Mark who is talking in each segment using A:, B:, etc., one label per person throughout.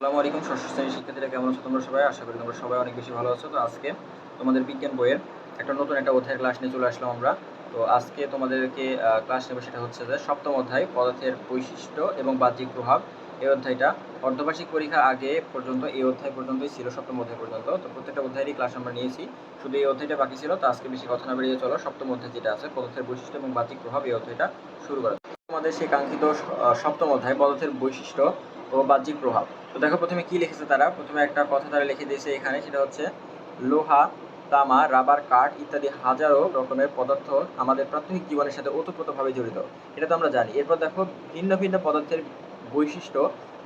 A: আসসালামু আলাইকুম, ষষ্ঠ শ্রেণির শিক্ষার্থীরা কেমন আছো তোমরা সবাই? আশা করি তোমরা সবাই অনেক বেশি ভালো আছো। তো আজকে তোমাদের বিজ্ঞান বইয়ের একটা নতুন একটা অধ্যায়ের ক্লাস নিয়ে চলে আসলাম আমরা। তো আজকে তোমাদেরকে ক্লাস নেবে সেটা হচ্ছে যে সপ্তম অধ্যায়, পদার্থের বৈশিষ্ট্য এবং বাহ্যিক প্রভাব। এই অধ্যায়টা অর্ধবার্ষিক পরীক্ষার আগে পর্যন্ত, এই অধ্যায় পর্যন্তই ছিল, সপ্তম অধ্যায় পর্যন্ত। তো প্রত্যেকটা অধ্যায়েরই ক্লাস আমরা নিয়েছি। শুধু এই অধ্যায়টা বাকি ছিল, তো আজকে বেশি কথা না বেরিয়ে চলো, সপ্তম অধ্যায় যেটা আছে, পদার্থের বৈশিষ্ট্য এবং বাহ্যিক প্রভাব, এই অধ্যায়টা শুরু করা যাক। আমাদের সেই কাঙ্ক্ষিত সপ্তম অধ্যায়, পদার্থের বৈশিষ্ট্য ও বাহ্যিক প্রভাব। তো দেখো প্রথমে কি লিখেছে তারা? প্রথমে একটা কথা তারা লিখে দিয়েছে এখানে, সেটা হচ্ছে লোহা, তামা, রাবার, কাঠ ইত্যাদি হাজারো রকমের পদার্থ আমাদের প্রাথমিক জীবনের সাথে ওতপ্রোতভাবে জড়িত। এটা তো আমরা জানি। এরপর দেখো ভিন্ন ভিন্ন পদার্থের বৈশিষ্ট্য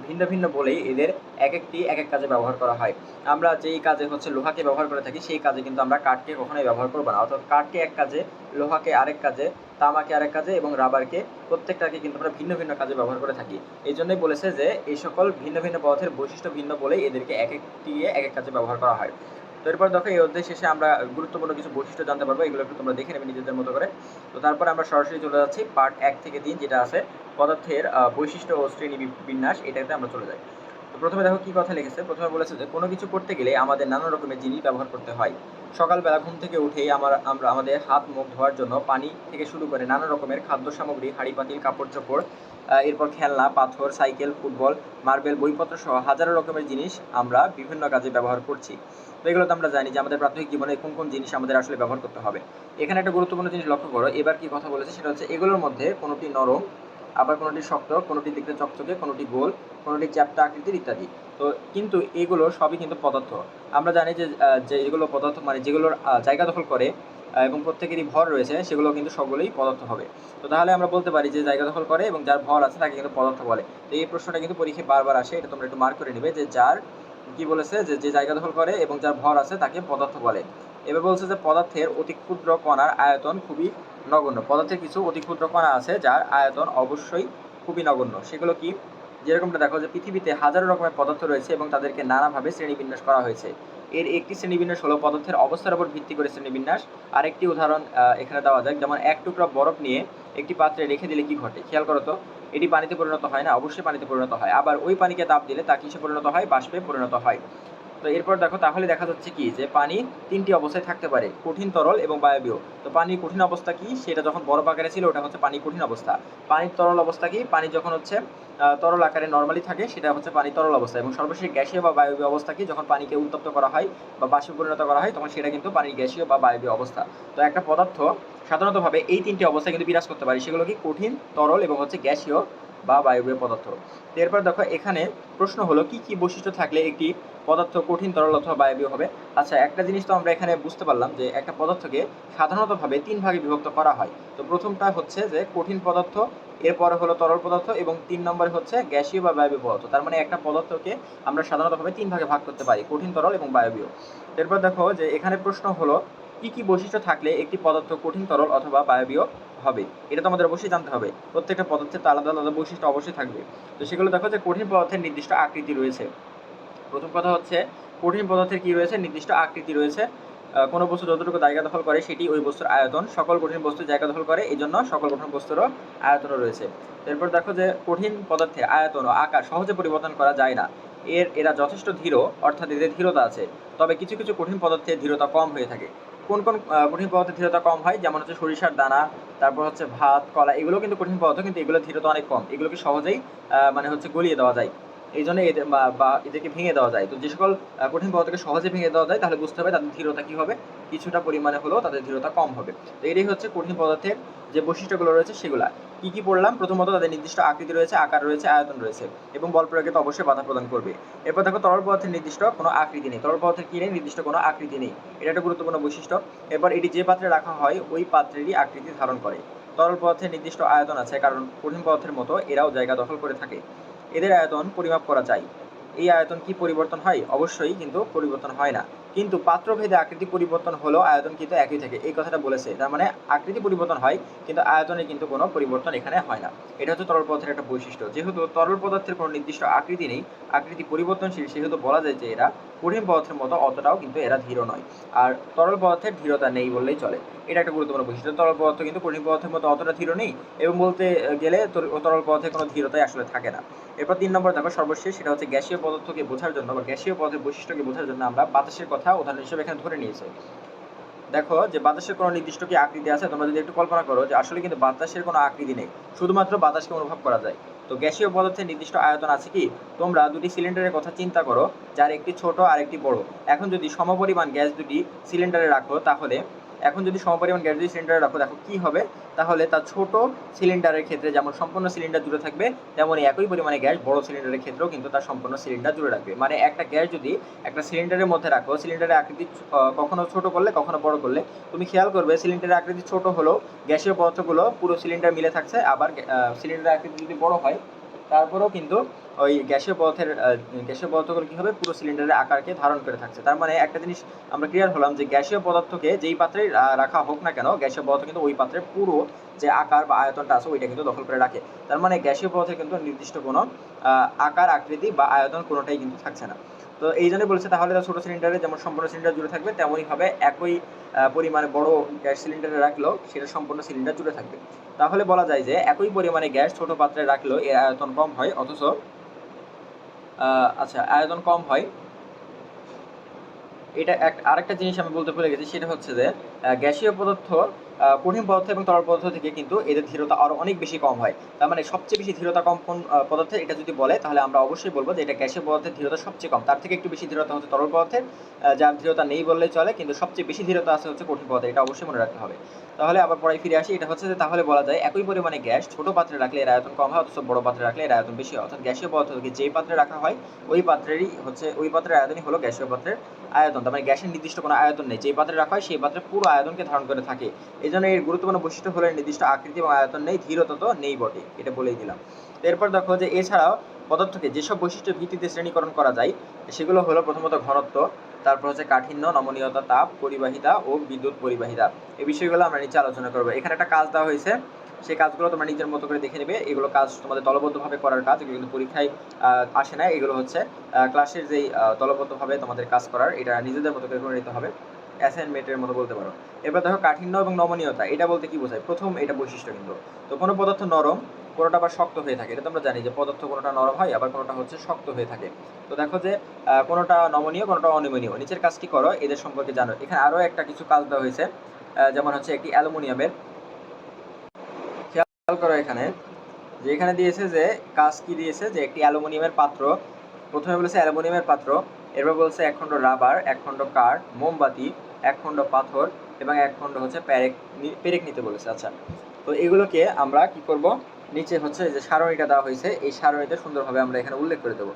A: ভিন্ন ভিন্ন বলেই এদের এক একটি, এক এক কাজে ব্যবহার করা হয়। আমরা যেই কাজে হচ্ছে লোহাকে ব্যবহার করে থাকি, সেই কাজে কিন্তু আমরা কাঠকে কখনোই ব্যবহার করব না। অর্থাৎ কাঠকে এক কাজে, লোহাকে আরেক কাজে, তামাকে আরেক কাজে এবং রাবারকে প্রত্যেকটাকে কিন্তু আমরা ভিন্ন ভিন্ন কাজে ব্যবহার করে থাকি। এই জন্যই বলেছে যে এই সকল ভিন্ন ভিন্ন পদার্থের বৈশিষ্ট্য ভিন্ন বলেই এদেরকে এক একটি এক এক কাজে ব্যবহার করা হয়। তো এরপর দেখো, এই অধ্যায় শেষে আমরা গুরুত্বপূর্ণ কিছু বৈশিষ্ট্য জানতে পারব। এগুলো একটু তোমরা দেখে নেবে নিজেদের মতো করে। তো তারপর আমরা সরাসরি চলে যাচ্ছি পার্ট এক থেকে তিন, যেটা আছে পদার্থের বৈশিষ্ট্য ও শ্রেণি বিন্যাস। এটাতে আমরা চলে যাই। প্রথমে দেখো কি কথা লিখেছে? প্রথমে বলেছে যে, কোনো কিছু করতে গেলে আমাদের নানা রকমের জিনিস ব্যবহার করতে হয়। সকালবেলা ঘুম থেকে উঠেই আমার, আমরা, আমাদের হাত মুখ ধোয়ার জন্য পানি থেকে শুরু করে নানা রকমের খাদ্য সামগ্রী, হাঁড়ি, পাতিল, কাপড় চোপড় এরপর খেলনা, পাথর, সাইকেল, ফুটবল, মার্বেল, বইপত্র সহ হাজারো রকমের জিনিস আমরা বিভিন্ন কাজে ব্যবহার করছি। তো এগুলো তো আমরা জানি যে, আমাদের প্রাথমিক জীবনে কোন কোন জিনিস আমাদের আসলে ব্যবহার করতে হবে। এখানে একটা গুরুত্বপূর্ণ জিনিস লক্ষ্য করো। এবার কি কথা বলেছে? সেটা হচ্ছে এগুলোর মধ্যে কোনোটি নরম আবার কোনোটি শক্ত কোনোটি দেখতে চকচকে কোনোটি গোল কোনোটি চ্যাপ্টা আকৃতির ইত্যাদি। তো কিন্তু এগুলো সবই কিন্তু পদার্থ। আমরা জানি যে আহ, যে এগুলো পদার্থ মানে যেগুলোর জায়গা দখল করে এবং প্রত্যেকেরই ভর রয়েছে সেগুলো কিন্তু সবগুলোই পদার্থ হবে। তো তাহলে আমরা বলতে পারি যে জায়গা দখল করে এবং যার ভর আছে তাকে কিন্তু পদার্থ বলে। তো এই প্রশ্নটা কিন্তু পরীক্ষায় বারবার আসে এটা তোমরা একটু মার্ক করে নেবে যে যার কি বলেছে? যে যে জায়গা দখল করে এবং যার ভর আছে তাকে পদার্থ বলে। এবার বলছে যে পদার্থের অতি ক্ষুদ্র কণার আয়তন খুবই নগণ্য। পদার্থের কিছু অতি ক্ষুদ্র কণা আছে যার আয়তন অবশ্যই খুবই নগণ্য। সেগুলো কি? যেরকমটা দেখো যে পৃথিবীতে হাজারো রকমের পদার্থ রয়েছে এবং তাদেরকে নানাভাবে শ্রেণীবিন্যাস করা হয়েছে। এর একটি শ্রেণীবিন্যাস হলো পদার্থের অবস্থার উপর ভিত্তি করে শ্রেণীবিন্যাস। আরেকটি উদাহরণ এখানে দেওয়া যাক। যেমন এক টুকরা বরফ নিয়ে একটি পাত্রে রেখে দিলে কি ঘটে? খেয়াল করো তো, এটি পানিতে পরিণত হয় না, অবশ্যই পানিতে পরিণত হয়। আবার ওই পানিকে তাপ দিলে তা কিসে পরিণত হয়? বাষ্পে পরিণত হয়। তো এরপর দেখো, তাহলে দেখা যাচ্ছে কি যে পানি তিনটি অবস্থায় থাকতে পারে, কঠিন, তরল এবং বায়বীয়। তো পানির কঠিন অবস্থা কি? সেটা যখন বরফ আকারে ছিল, ওটা হচ্ছে পানি কঠিন অবস্থা। পানির তরল অবস্থা কি? পানি যখন হচ্ছে তরল আকারে নর্মালি থাকে, সেটা হচ্ছে পানি তরল অবস্থা। এবং সর্বশেষ গ্যাসীয় বা বায়বীয় অবস্থা কি? যখন পানিকে উত্তপ্ত করা হয় বা বাষ্পে পরিণত করা হয়, তখন সেটা কিন্তু পানির গ্যাসীয় বা বায়বীয় অবস্থা। তো একটা পদার্থ সাধারণতভাবে এই তিনটি অবস্থায় কিন্তু বিরাজ করতে পারে। সেগুলো কি কঠিন, তরল এবং হচ্ছে গ্যাসীয় বা বায়বীয় পদার্থ। এরপর দেখো, এখানে প্রশ্ন হলো, কি কি বৈশিষ্ট্য থাকলে একটি পদার্থ কঠিন, তরল অথবা বায়বীয় হবে? আচ্ছা একটা জিনিস তো আমরা এখানে বুঝতে পারলাম যে একটা পদার্থকে সাধারণতভাবে তিন ভাগে বিভক্ত করা হয়। তো প্রথমটা হচ্ছে যে কঠিন পদার্থ, এরপরে হলো তরল পদার্থ এবং তিন নম্বরে হচ্ছে গ্যাসীয় বা বায়বীয় পদার্থ। তার মানে একটা পদার্থকে আমরা সাধারণতভাবে তিন ভাগে ভাগ করতে পারি, কঠিন, তরল এবং বায়বীয় এরপর দেখো যে এখানে প্রশ্ন হলো কি কি বৈশিষ্ট্য থাকলে একটি পদার্থ কঠিন, তরল অথবা বায়বীয় হবে? এটা তো আমাদের অবশ্যই জানতে হবে। প্রত্যেকটা পদার্থের তো আলাদা আলাদা বৈশিষ্ট্য অবশ্যই থাকবে। তো সেগুলো দেখো যে কঠিন পদার্থের নির্দিষ্ট আকৃতি রয়েছে। প্রথম কথা হচ্ছে, কঠিন পদার্থের কি রয়েছে? নির্দিষ্ট আকৃতি রয়েছে। কোনো বস্তু যতটুকু জায়গা দখল করে, সেটি ওই বস্তুর আয়তন। সকল কঠিন বস্তু জায়গা দখল করে এই জন্য সকল কঠিন বস্তুরও আয়তনও রয়েছে। এরপর দেখো যে কঠিন পদার্থের আয়তন ও আকার সহজে পরিবর্তন করা যায় না। এর, এরা যথেষ্ট ধীর, অর্থাৎ এদের ধীরতা আছে। তবে কিছু কিছু কঠিন পদার্থের ধীরতা কম হয়ে থাকে। কোন কোন কঠিন পদার্থের ধীরতা কম হয়? যেমন হচ্ছে সরিষার দানা, তারপর হচ্ছে ভাত, কলা, এগুলো কিন্তু কঠিন পদার্থ, কিন্তু এগুলো ধীরতা অনেক কম। এগুলোকে সহজেই মানে হচ্ছে গলিয়ে দেওয়া যায়। এই জন্য এদের বা- এদেরকে ভেঙে দেওয়া যায়। তো যে সকল কঠিন পদার্থকে সহজে ভেঙে দেওয়া যায়, তাহলে বুঝতে হবে তাদের ধীরতা কি হবে, কিছুটা পরিমাণে হলেও তাদের ধীরতা কম হবে। তো এটাই হচ্ছে কঠিন পদার্থের যে বৈশিষ্ট্যগুলো রয়েছে সেগুলা। কি কি পড়লাম? প্রথমত তাদের নির্দিষ্ট আকৃতি রয়েছে, আকার রয়েছে, আয়তন রয়েছে এবং বল প্রয়োগে তো অবশ্যই বাধা প্রদান করবে। এরপর দেখো তরল পদার্থের নির্দিষ্ট কোনো আকৃতি নেই। তরল পদার্থের কি নেই? নির্দিষ্ট কোনো আকৃতি নেই। এটা একটা গুরুত্বপূর্ণ বৈশিষ্ট্য। এরপর এটি যে পাত্রে রাখা হয়, ওই পাত্রেরই আকৃতি ধারণ করে। তরল পদার্থের নির্দিষ্ট আয়তন আছে, কারণ কঠিন পদার্থের মতো এরাও জায়গা দখল করে থাকে। এদের আয়তন পরিমাপ করা যায়। এই আয়তন কি পরিবর্তন হয়? অবশ্যই কিন্তু পরিবর্তন হয় না। কিন্তু পাত্রভেদে আকৃতি পরিবর্তন হলেও আয়তন কিন্তু একই থাকে। এই কথাটা বলেছে। তার মানে আকৃতি পরিবর্তন হয়, কিন্তু আয়তনে কিন্তু কোনো পরিবর্তন এখানে হয় না। এটা হচ্ছে তরল পদার্থের একটা বৈশিষ্ট্য। যেহেতু তরল পদার্থের কোনো নির্দিষ্ট আকৃতি নেই, আকৃতি পরিবর্তনশীল, সেহেতু বলা যায় যে এরা কঠিন পদার্থের মতো, অতটাও কিন্তু এরা ধীর নয়। আর তরল পদার্থের ধীরতা নেই বললেই চলে। এটা একটা গুরুত্বপূর্ণ বৈশিষ্ট্য। তরল পদার্থ কিন্তু কঠিন পদার্থের মতো, অতটা ধীর নেই এবং বলতে গেলে তর- তরল পদার্থের কোনো ধীরতাই আসলে থাকে না। এরপর তিন নম্বর দেখো সর্বশেষ, সেটা হচ্ছে গ্যাসীয় পদার্থকে বোঝার জন্য বা গ্যাসীয় পদার্থের বৈশিষ্ট্যকে বোঝার জন্য আমরা বাতাসের কথা উদাহরণ হিসেবে এখানে ধরে নিয়েছে। দেখো যে বাতাসের কোনো নির্দিষ্ট কি আকৃতি আছে? তোমরা যদি একটু কল্পনা করো যে আসলে কিন্তু বাতাসের কোনো আকৃতি নেই। শুধুমাত্র বাতাসকে অনুভব করা যায়। তো গ্যাসীয় পদার্থের নির্দিষ্ট আয়তন আছে কি? তোমরা দুটি সিলিন্ডারের কথা চিন্তা করো, যার একটি ছোট আর একটি বড়। এখন যদি সমপরিমাণ গ্যাস দুটি সিলিন্ডারে রাখো, তাহলে এখন যদি সমপরিমাণ গ্যাস দুটি সিলিন্ডারে রাখো, দেখো কি হবে? তাহলে তার ছোট সিলিন্ডারের ক্ষেত্রে যেমন সম্পূর্ণ সিলিন্ডার জুড়ে থাকবে, তেমন একই পরিমাণে গ্যাস বড় সিলিন্ডারের ক্ষেত্রেও কিন্তু তার সম্পূর্ণ সিলিন্ডার জুড়ে রাখবে। মানে একটা গ্যাস যদি একটা সিলিন্ডারের মধ্যে রাখো, সিলিন্ডারের আকৃতি কখনো ছোট করলে, কখনো বড় করলে, তুমি খেয়াল করবে সিলিন্ডারের আকৃতি ছোট হলেও গ্যাসের পদার্থগুলো পুরো সিলিন্ডার মিলে থাকছে, আবার সিলিন্ডারের আকৃতি যদি বড় হয়, তারপরেও কিন্তু ওই গ্যাসীয় পদার্থের গ্যাসীয় পদার্থগুলো কি হবে পুরো সিলিন্ডারের আকারকে ধারণ করে থাকছে? তার মানে একটা জিনিস আমরা ক্লিয়ার হলাম যে গ্যাসীয় পদার্থকে যেই পাত্রে রাখা হোক না কেন, গ্যাসীয় পদার্থ কিন্তু ওই পাত্রে পুরো যে আকার বা আয়তনটা আছে ওইটা কিন্তু দখল করে রাখে। তার মানে গ্যাসীয় পদার্থের কিন্তু নির্দিষ্ট কোনো আকার, আকৃতি বা আয়তন কোনোটাই কিন্তু থাকছে না। তো এই জন্য বলছে তাহলে ছোটো সিলিন্ডারে যেমন সম্পূর্ণ সিলিন্ডার জুড়ে থাকবে, তেমনই হবে একই পরিমাণে বড় গ্যাস সিলিন্ডারে রাখলেও সেটা সম্পূর্ণ সিলিন্ডার জুড়ে থাকবে। তাহলে বলা যায় যে একই পরিমাণে গ্যাস ছোট পাত্রে রাখলেও এর আয়তন কম হয়, অথচ আচ্ছা আয়তন কম হয়। এটা এক, আরেকটা জিনিস আমি বলতে ভুলে গেছি, সেটা হচ্ছে যে গ্যাসীয় পদার্থ কঠিন পদার্থ এবং তরল পদার্থ থেকে কিন্তু এদের ধীরতা আরও অনেক বেশি কম হয়। তার মানে সবচেয়ে বেশি ধীরতা কম কোন পদার্থের, এটা যদি বলে, তাহলে আমরা অবশ্যই বলব যে এটা গ্যাসীয় পদার্থের ধীরতা সবচেয়ে কম। তার থেকে একটু বেশি ধীরতা হচ্ছে তরল পদার্থের যার ধীরতা নেই বললেই চলে, কিন্তু সবচেয়ে বেশি ধীরতা আছে হচ্ছে কঠিন পদার্থের, এটা অবশ্যই মনে রাখতে হবে। তাহলে আবার পরে ফিরে আসি, এটা হচ্ছে যে তাহলে বলা যায় একই পরিমাণে গ্যাস ছোট পাত্রে রাখলে এর আয়তন কম হয়, অথচ বড় পাত্রে রাখলে এর আয়তন বেশি হয়। অর্থাৎ গ্যাসীয় পদার্থকে যেই পাত্রে রাখা হয়, ওই পাত্রেরই হচ্ছে, ওই পাত্রের আয়তনই হলো গ্যাসীয় পাত্রের আয়তন। তার মানে গ্যাসের নির্দিষ্ট কোনো আয়তন নেই। যেই পাত্রে রাখা হয়, সেই পাত্রে পুরো আয়তনকে ধারণ করে থাকে। এই জন্য এর গুরুত্বপূর্ণ বৈশিষ্ট্য হলো নির্দিষ্ট আকৃতি এবং আয়তন নেই ধীরতা তো নেই বটে, এটা বলেই দিলাম। এরপর দেখো যে এছাড়াও পদার্থকে যেসব বৈশিষ্ট্যের ভিত্তিতে শ্রেণীকরণ করা যায়, সেগুলো হলো প্রথমত ঘনত্ব, তারপর হচ্ছে কাঠিন্য, নমনীয়তা, তাপ, পরিবাহিতা ও বিদ্যুৎ পরিবাহিতা। এই বিষয়গুলো আমরা নিচে আলোচনা করব। এখানে একটা কাজ দেওয়া হয়েছে, সেই কাজগুলো তোমরা নিজের মতো করে দেখে নেবে। এগুলো কাজ তোমাদের দলবদ্ধভাবে করার কাজ, এগুলো কিন্তু পরীক্ষায় আসে না। এগুলো হচ্ছে ক্লাসের যেই দলবদ্ধভাবে তোমাদের কাজ করার, এটা নিজেদের মতো করে করে নিতে হবে। অ্যাসাইনমেন্টের মতো বলতে পারো। এবার দেখো কাঠিন্য এবং নমনীয়তা, এটা বলতে কি বোঝায়? প্রথম এটা বৈশিষ্ট্য কিন্তু। তো কোনো পদার্থ নরম, কোনোটা আবার শক্ত হয়ে থাকে, এটা তো আমরা জানি যে পদার্থ কোনোটা নরম হয়, আবার কোনোটা হচ্ছে শক্ত হয়ে থাকে। তো দেখো যে কোনোটা নমনীয়, কোনোটা অনমনীয়। নিচের কাজটি করো? এদের সম্পর্কে জানো। এখানে আরও একটা কিছু কাজ দেওয়া হয়েছে যেমন হচ্ছে একটি অ্যালুমিনিয়ামের। খেয়াল করো এখানে, যে এখানে দিয়েছে যে, কাজ কি দিয়েছে? যে একটি অ্যালুমিনিয়ামের পাত্র, প্রথমে বলেছে অ্যালুমিনিয়ামের পাত্র, এরপর বলছে এক খণ্ড রাবার এক খণ্ড কাঠ, মোমবাতি এক খণ্ড পাথর এবং এক খণ্ড হচ্ছে প্যারেক পেরেক নিতে বলেছে। আচ্ছা তো এগুলোকে আমরা কি করব? নিচে হচ্ছে যে সারণীটা দেওয়া হয়েছে, এই সারণীতে সুন্দরভাবে আমরা এখানে উল্লেখ করে দেবো।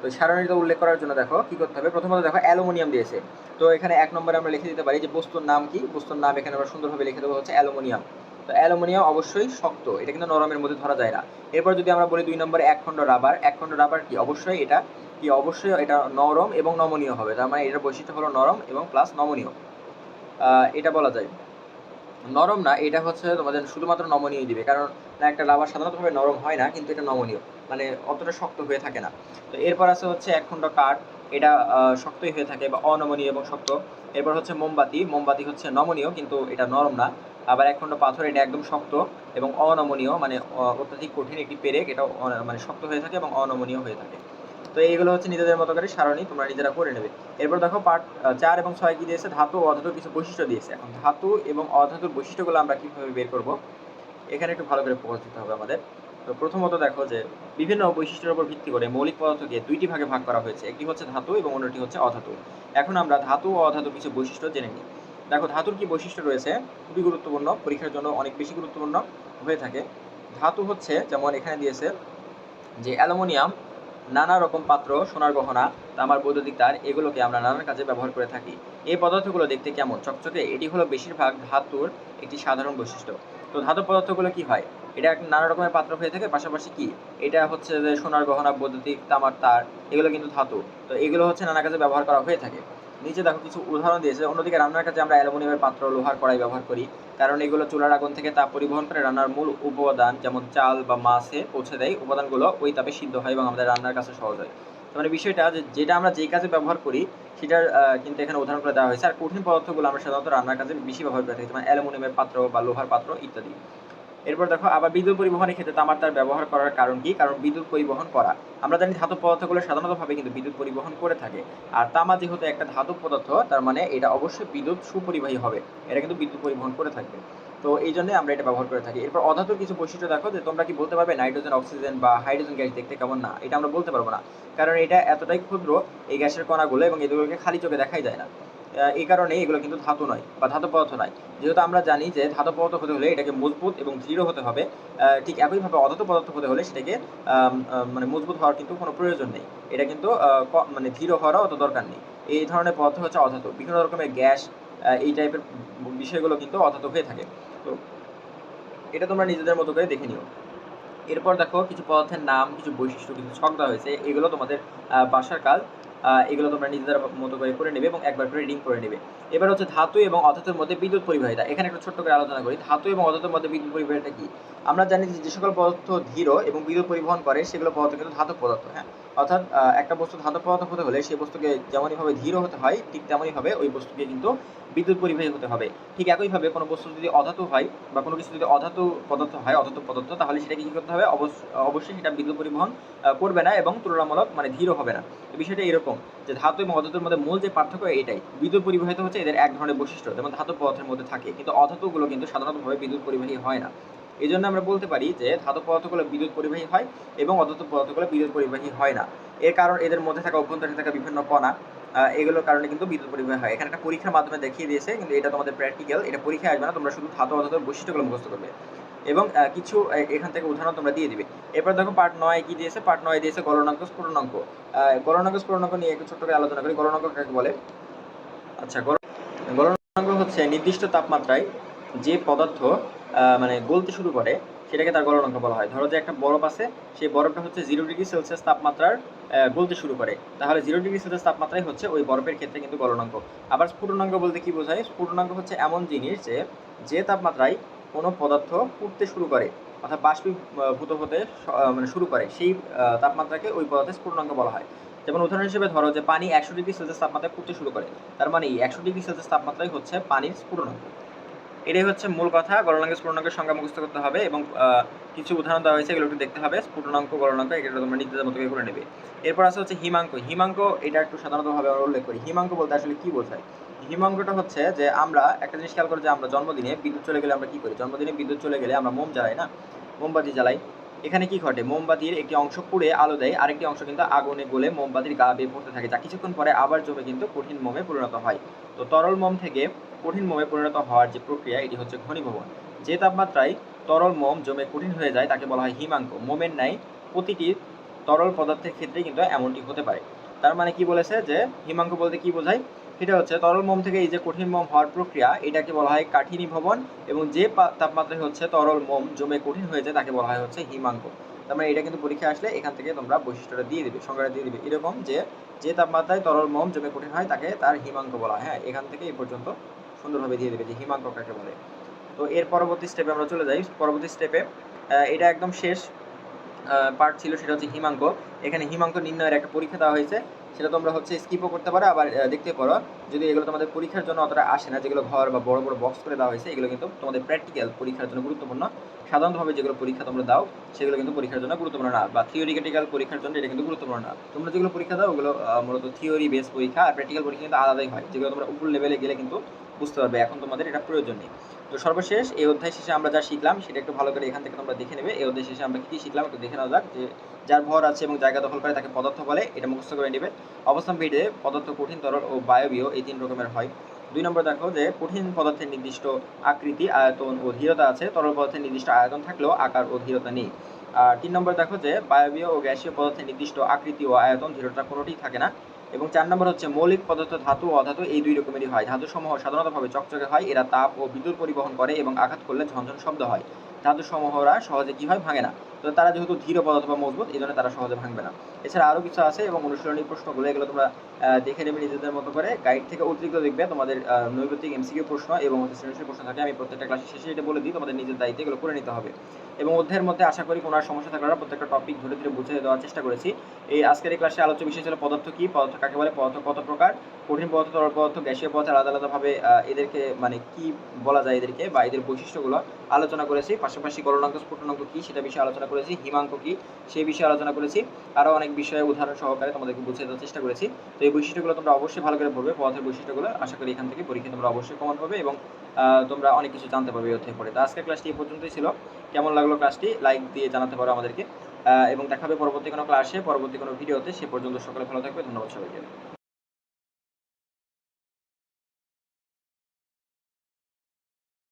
A: তো সারণীটা উল্লেখ করার জন্য দেখো, কি করতে হবে? প্রথমত দেখো, অ্যালুমিনিয়াম দিয়েছে। তো এখানে এক নম্বরে আমরা লিখে দিতে পারি যে বস্তুর নাম কি? বস্তুর নাম এখানে আমরা সুন্দরভাবে লিখে দেবো হচ্ছে অ্যালুমিনিয়াম। তো অ্যালুমিনিয়াম অবশ্যই শক্ত, এটা কিন্তু নরমের মধ্যে ধরা যায় না। এরপর যদি আমরা বলি দুই নম্বরে এক খণ্ড রাবার, এক খণ্ড রাবার কি? অবশ্যই এটা কি? অবশ্যই এটা নরম এবং নমনীয় হবে। তার মানে এটার বৈশিষ্ট্য হলো নরম এবং প্লাস নমনীয়। এটা বলা যায়। নরম না, এটা হচ্ছে তোমাদের শুধুমাত্র নমনীয় দিবে। কারণ, না, একটা রাবার সাধারণতভাবে নরম হয় না, কিন্তু এটা নমনীয়। মানে অতটা শক্ত হয়ে থাকে না। তো এরপর আছে হচ্ছে এক খণ্ড কাঠ। এটা শক্তই হয়ে থাকে বা অনমনীয় এবং শক্ত। এরপর হচ্ছে মোমবাতি। মোমবাতি হচ্ছে নমনীয়, কিন্তু এটা নরম না। আবার এক খণ্ড পাথর, এটা একদম শক্ত এবং অনমনীয় মানে অত্যাধিক কঠিন একটি পেরেক। এটা মানে শক্ত হয়ে থাকে এবং অনমনীয় হয়ে থাকে। তো এইগুলো হচ্ছে নিজেদের মতো করে সারণী তোমরা নিজেরা করে নেবে। এরপর দেখো পার্ট চার এবং ছয় কি দিয়েছে? ধাতু অধাতুর কিছু বৈশিষ্ট্য দিয়েছে। এখন ধাতু এবং অধাতুর বৈশিষ্ট্যগুলো আমরা কীভাবে বের করব? এখানে একটু ভালো করে ফোকাস দিতে হবে আমাদের। তো প্রথমত দেখো যে, বিভিন্ন বৈশিষ্ট্যের উপর ভিত্তি করে মৌলিক পদার্থকে দুইটি ভাগে ভাগ করা হয়েছে। একটি হচ্ছে ধাতু এবং অন্যটি হচ্ছে অধাতু। এখন আমরা ধাতু ও অধাতুর কিছু বৈশিষ্ট্য জেনে নিই। দেখো ধাতুর কি বৈশিষ্ট্য রয়েছে? খুবই গুরুত্বপূর্ণ, পরীক্ষার জন্য অনেক বেশি গুরুত্বপূর্ণ হয়ে থাকে। ধাতু হচ্ছে, যেমন এখানে দিয়েছে, যে অ্যালুমিনিয়াম নানা রকম পাত্র, সোনার গহনা, তামার বৈদ্যুতিক তার, এগুলোকে আমরা নানান কাজে ব্যবহার করে থাকি। এই পদার্থগুলো দেখতে কেমন? চকচকে, এটি হলো বেশিরভাগ ধাতুর একটি সাধারণ বৈশিষ্ট্য। তো ধাতু পদার্থগুলো কি হয়? এটা নানা রকমের পাত্র হয়ে থাকে, পাশাপাশি কি? এটা হচ্ছে যে সোনার গহনা, বৈদ্যুতিক তামার তার, এগুলো কিন্তু ধাতু। তো এগুলো হচ্ছে নানা কাজে ব্যবহার করা হয়ে থাকে। নিচে দেখো কিছু উদাহরণ দিয়েছে। অন্যদিকে রান্নার কাজে আমরা অ্যালুমিনিয়ামের পাত্র লোহার কড়াই ব্যবহার করি। কারণ এগুলো চুলার আগুন থেকে তাপ পরিবহন করে রান্নার মূল উপাদান যেমন চাল বা মাছে পৌঁছে দেয়। উপাদানগুলো ওই তাপে সিদ্ধ হয় এবং আমাদের রান্নার কাছে সহজ হয়। মানে বিষয়টা যে যেটা আমরা যেই কাজে ব্যবহার করি, সেটার কিন্তু এখানে উদাহরণ করে দেওয়া হয়েছে। আর কঠিন পদার্থগুলো আমরা সাধারণত রান্নার কাজে বেশি ব্যবহার করে থাকি। যেমন অ্যালুমিনিয়ামের পাত্র বা লোহার পাত্র ইত্যাদি। এরপর দেখো, আবার বিদ্যুৎ পরিবহনের ক্ষেত্রে তামার তার ব্যবহার করার কারণ কি? কারণ বিদ্যুৎ পরিবহন করা। আমরা জানি ধাতব পদার্থগুলো সাধারণতভাবে কিন্তু বিদ্যুৎ পরিবহন করে থাকে। আর তামা যেহেতু একটা ধাতব পদার্থ, তার মানে এটা অবশ্যই বিদ্যুৎ সুপরিবাহী হবে। এটা কিন্তু বিদ্যুৎ পরিবহন করে থাকবে। তো এই জন্য আমরা এটা ব্যবহার করে থাকি। এরপর অধাতুর কিছু বৈশিষ্ট্য দেখো, যে তোমরা কি বলতে পারবে নাইট্রোজেন, অক্সিজেন বা হাইড্রোজেন গ্যাস দেখতে কেমন না? এটা আমরা বলতে পারব না। কারণ এটা এতটাই ক্ষুদ্র, এই গ্যাসের কণাগুলো এবং এগুলোকে খালি চোখে দেখাই যায় না। এই কারণে এগুলো কিন্তু ধাতু নয় বা ধাতব পদার্থ নয়। যেহেতু আমরা জানি যে ধাতব পদার্থ হতে হলে এটাকে মজবুত এবং দৃঢ় হতে হবে ঠিক একইভাবে অধাতু পদার্থ হতে হলে সেটাকে মানে মজবুত হওয়ার কিন্তু কোনো প্রয়োজন নেই। এটা কিন্তু মানে দৃঢ় হওয়ারও অত দরকার নেই। এই ধরনের পদার্থ হচ্ছে অধাতু। বিভিন্ন রকমের গ্যাস এই টাইপের বিষয়গুলো কিন্তু অধাতু হয়ে থাকে। তো এটা তোমরা নিজেদের মতো করে দেখে নিও। এরপর দেখো কিছু পদার্থের নাম, কিছু বৈশিষ্ট্য, কিছু ছক দেওয়া হয়েছে। এগুলো তোমাদের বাসার কাজ এগুলো তোমরা নিজেদের মতো করে করে নেবে এবং একবার করে রিডিং করে নেবে। এবার হচ্ছে ধাতু এবং অধাতুর মধ্যে বিদ্যুৎ পরিবাহিতা। এখানে একটা ছোট্ট করে আলোচনা করি। ধাতু এবং অধাতুর মধ্যে বিদ্যুৎ পরিবাহিতা কি? আমরা জানি যে সকল পদার্থ ধীর এবং বিদ্যুৎ পরিবহন করে, সেগুলো পদার্থ কিন্তু ধাতব পদার্থ হ্যাঁ? অর্থাৎ একটা বস্তু ধাতব পদার্থ হতে হলে সেই বস্তুকে যেমনইভাবে ধীর হতে হয়, ঠিক তেমনইভাবে ওই বস্তুকে কিন্তু বিদ্যুৎ পরিবাহী হতে হবে। ঠিক একইভাবে কোনো বস্তু যদি অধাতু হয় বা কোনো কিছু যদি অধাতু পদার্থ হয়, অধাতু পদার্থ, তাহলে সেটাকে কি করতে হবে? অবশ্য- অবশ্যই সেটা বিদ্যুৎ পরিবহন করবে না এবং তুলনামূলক মানে ধীরও হবে না। বিষয়টা এরকম যে ধাতু এবং অধাতুর মধ্যে মূল যে পার্থক্য এটাই। বিদ্যুৎ পরিবাহিত হচ্ছে এদের এক ধরনের বৈশিষ্ট্য, যেমন ধাতু পদার্থের মধ্যে থাকে, কিন্তু অধাতুগুলো কিন্তু সাধারণতভাবে বিদ্যুৎ পরিবাহী হয় না। এই জন্য আমরা বলতে পারি যে ধাতু পদার্থগুলো বিদ্যুৎ পরিবাহী হয় এবং অধাতু পদার্থগুলো বিদ্যুৎ পরিবাহী হয় না। এর কারণ এদের মধ্যে থাকা অভ্যন্তরে থাকা বিভিন্ন কণা এগুলোর কারণে কিন্তু বিদ্যুৎ পরিবাহী হয়। এখানে একটা পরীক্ষার মাধ্যমে দেখিয়ে দিয়েছে, কিন্তু এটা তোমাদের প্র্যাকটিক্যাল এটা পরীক্ষায় আসবে না, তোমরা শুধু ধাতু অধাতুর বৈশিষ্ট্যগুলো মুখস্থ করবে। এবং কিছু এখান থেকে উদাহরণ তোমরা দিয়ে দিবে। এরপর দেখো পার্ট নয় কি দিয়েছে? পার্ট নয় দিয়েছে গলনাঙ্ক স্ফুটনাঙ্ক গলনাঙ্ক স্ফুটনাঙ্ক নিয়ে একটু ছোট্ট করে আলোচনা করি। গলনাঙ্ক কাকে বলে? আচ্ছা গল- গলনাঙ্ক হচ্ছে নির্দিষ্ট তাপমাত্রায় যে পদার্থ মানে গলতে শুরু করে, সেটাকে তার গলনাঙ্ক বলা হয়। ধরো যে একটা বরফ আছে, সেই বরফটা হচ্ছে জিরো ডিগ্রি সেলসিয়াস তাপমাত্রার গলতে শুরু করে। তাহলে জিরো ডিগ্রি সেলসিয়াস তাপমাত্রাই হচ্ছে ওই বরফের ক্ষেত্রে কিন্তু গলনাঙ্ক। আবার স্ফুটনাঙ্ক বলতে কি বোঝায়? স্ফুটনাঙ্ক হচ্ছে এমন জিনিস যে যে তাপমাত্রায় কোনো পদার্থ ফুটতে শুরু করে, অর্থাৎ বাষ্পীভূত হতে মানে শুরু করে, সেই তাপমাত্রাকে ওই পদার্থের স্ফুটনাঙ্ক বলা হয়। যেমন উদাহরণ হিসেবে ধরো যে পানি একশো ডিগ্রি সেলসিয়াস তাপমাত্রায় ফুটতে শুরু করে, তার মানে এই একশো ডিগ্রি সেলসিয়াস তাপমাত্রাই হচ্ছে পানির স্ফুটনাঙ্ক। এটাই হচ্ছে মূল কথা। গলনাঙ্কের স্ফুটনাঙ্কের সংখ্যা মুখস্থ করতে হবে এবং কিছু উদাহরণ দেওয়া হয়েছে, এগুলো একটু দেখতে হবে। স্ফুটনাঙ্ক গলনাঙ্ক এগুলো তোমরা নিজেদের মতো করে করে নেবে। এরপর আছে হচ্ছে হিমাঙ্ক। হিমাঙ্ক, এটা একটু সাধারণতভাবে আমরা উল্লেখ করি। হিমাঙ্ক বলতে আসলে কি বোঝায়? হিমাঙ্কটা হচ্ছে যে, আমরা একটা জিনিস খেয়াল করি যে, আমরা জন্মদিনে বিদ্যুৎ চলে গেলে আমরা কি করি? জন্মদিনে বিদ্যুৎ চলে গেলে আমরা মোম জ্বালাই না? মোমবাতি জ্বালাই। এখানে কি ঘটে? মোমবাতির একটি অংশ পুড়ে আলো দেয়, আরেকটি অংশ কিন্তু আগুনে গলে মোমবাতির গা বেয়ে পড়তে থাকে, যা কিছুক্ষণ পরে আবার জমে কিন্তু কঠিন মোমে পরিণত হয়। তো তরল মোম থেকে কঠিন মোমে পরিণত হওয়ার যে প্রক্রিয়া, এটি হচ্ছে ঘনীভবন। যে তাপমাত্রায় তরল মোম জমে কঠিন হয়ে যায়, তাকে বলা হয় হিমাঙ্ক। মোমের ন্যায় প্রতিটি তরল পদার্থের ক্ষেত্রে কিন্তু এমনটি হতে পারে। তার মানে কি বলেছে যে, হিমাঙ্ক বলতে কি বোঝায়? সেটা হচ্ছে তরল মোম থেকে এই যে কঠিন মোম হওয়ার প্রক্রিয়া, এটাকে বলা হয় কাঠিনী ভবন এবং যে তাপমাত্রায় হচ্ছে তরল মোম জমে কঠিন হয়ে যায়, তাকে বলা হয় হচ্ছে হিমাঙ্ক। তার মানে এটা কিন্তু পরীক্ষা আসলে এখান থেকে তোমরা বৈশিষ্ট্যটা দিয়ে দিবে, সংজ্ঞাটা দিয়ে দিবে। এরকম যে যে তাপমাত্রায় তরল মোম জমে কঠিন হয়, তাকে তার হিমাঙ্ক বলা হয়। হ্যাঁ এখান থেকে এই পর্যন্ত সুন্দরভাবে দিয়ে দেবে, যে হিমাঙ্ক কাকে বলে। তো এর পরবর্তী স্টেপে আমরা চলে যাই। পরবর্তী স্টেপে এটা একদম শেষ পার্ট ছিল, সেটা হচ্ছে হিমাঙ্ক। এখানে হিমাঙ্ক নির্ণয়ের একটা পরীক্ষা দেওয়া হয়েছে। সেটা তোমরা হচ্ছে স্কিপও করতে পারো, আবার দেখতে পারো। যদি এগুলো তোমাদের পরীক্ষার জন্য অতটা আসে না, যেগুলো ঘর বা বড় বড় বক্স করে দেওয়া হয়েছে, এগুলো কিন্তু তোমাদের প্র্যাকটিক্যাল পরীক্ষার জন্য গুরুত্বপূর্ণ। সাধারণভাবে যেগুলো পরীক্ষা তোমরা দাও, সেগুলো কিন্তু পরীক্ষার জন্য গুরুত্বপূর্ণ না, বা থিওরিটিক্যাল পরীক্ষার জন্য এটা কিন্তু গুরুত্বপূর্ণ না। তোমরা যেগুলো পরীক্ষা দাও, ওগুলো মূলত থিওরি বেস পরীক্ষা আর প্র্যাকটিক্যাল পরীক্ষা কিন্তু আলাদাই হয়। যেগুলো তোমরা উপর লেভেলে গেলে কিন্তু বুঝতে পারবে, এখন তোমাদের এটা প্রয়োজন নেই। তো সর্বশেষ, এই অধ্যায় শেষে আমরা যা শিখলাম, সেটা একটু ভালো করে এখান থেকে তোমরা দেখে নেবে। এই অধ্যায় শেষে আমরা কি কি শিখলাম একটু দেখে নেওয়া যাক। যে যার ভর আছে এবং জায়গা দখল করে তাকে পদার্থ বলে, এটা মুখস্থ করে নেবে। অবস্থান ভিড়ে পদার্থ কঠিন তরল ও বায়বীয় এই তিন রকমের হয়। দুই নম্বর দেখো যে কঠিন পদার্থের নির্দিষ্ট আকৃতি, আয়তন ও ধীরতা আছে। তরল পদার্থের নির্দিষ্ট আয়তন থাকলেও আকার ও ধীরতা নেই। আর তিন নম্বর দেখো যে বায়বীয় ও গ্যাসীয় পদার্থের নির্দিষ্ট আকৃতি ও আয়তন, ধীরতা কোনোটিই থাকে না। এবং চার নম্বর হচ্ছে মৌলিক পদার্থ, ধাতু অধাতু এই দুই রকমেরই হয়। ধাতু সমূহ সাধারণতভাবে চকচকে হয়, এরা তাপ ও বিদ্যুৎ পরিবহন করে এবং আঘাত করলে ঝনঝন শব্দ হয়। ধাতু সমূহরা সহজে কি হয় ভাঙে না? তো তারা যেহেতু ধীর পদার্থ বা মজবুত, এই জন্য তারা সহজে ভাঙবে না। এছাড়া আরও কিছু আছে এবং অনুশীলনী প্রশ্নগুলো, এগুলো তোমরা দেখে নেবে নিজেদের মতো করে। গাইড থেকে অতিরিক্ত দেখবে তোমাদের নৈবেদিক এমসিকিউ প্রশ্ন এবং সৃজনশীল প্রশ্ন থাকে। আমি প্রত্যেকটা ক্লাসের শেষে এটা বলে দিই, তোমাদের নিজের দায়িত্বে এগুলো করে নিতে হবে। এবং অধ্যায়ের মধ্যে আশা করি কোনো সমস্যা থাকবে না প্রত্যেকটা টপিক ধরে ধরে বুঝিয়ে দেওয়ার চেষ্টা করেছি। এই আজকের এই ক্লাসে আলোচ্য বিষয় ছিল পদার্থ কি, পদার্থ কাকে বলে, পদার্থ কত প্রকার, কঠিন পদার্থ, তরল পদার্থ, গ্যাসীয় পদার্থ, আলাদা আলাদাভাবে এদেরকে মানে কি বলা যায় এদেরকে বা এদের বৈশিষ্ট্যগুলো আলোচনা করেছি। পাশাপাশি গলনাঙ্ক, স্ফুটনাঙ্ক কি সেটা বিষয়ে আলোচনা করেছি, হিমাঙ্ক কি সেই বিষয়ে আলোচনা করেছি আরও অনেক বিষয়ে উদাহরণ সহকারে তোমাদেরকে বুঝিয়ে দেওয়ার চেষ্টা করেছি। তো এই বৈশিষ্ট্যগুলো তোমরা অবশ্যই ভালো করে পড়বে পদার্থের বৈশিষ্ট্যগুলো আশা করি এখান থেকে পরীক্ষা তোমরা অবশ্যই কমন পাবে এবং তোমরা অনেক কিছু জানতে পারবে এই পড়ে। তো আজকের ক্লাসটি এই পর্যন্তই ছিল। কেমন লাগল ক্লাসটি লাইক দিয়ে জানাতে পারো আমাদেরকে। এবং দেখাবে পরবর্তী কোনো ক্লাসে পরবর্তী কোনো ভিডিওতে সে পর্যন্ত সকলে ভালো থাকবে, ধন্যবাদ সবাইকে।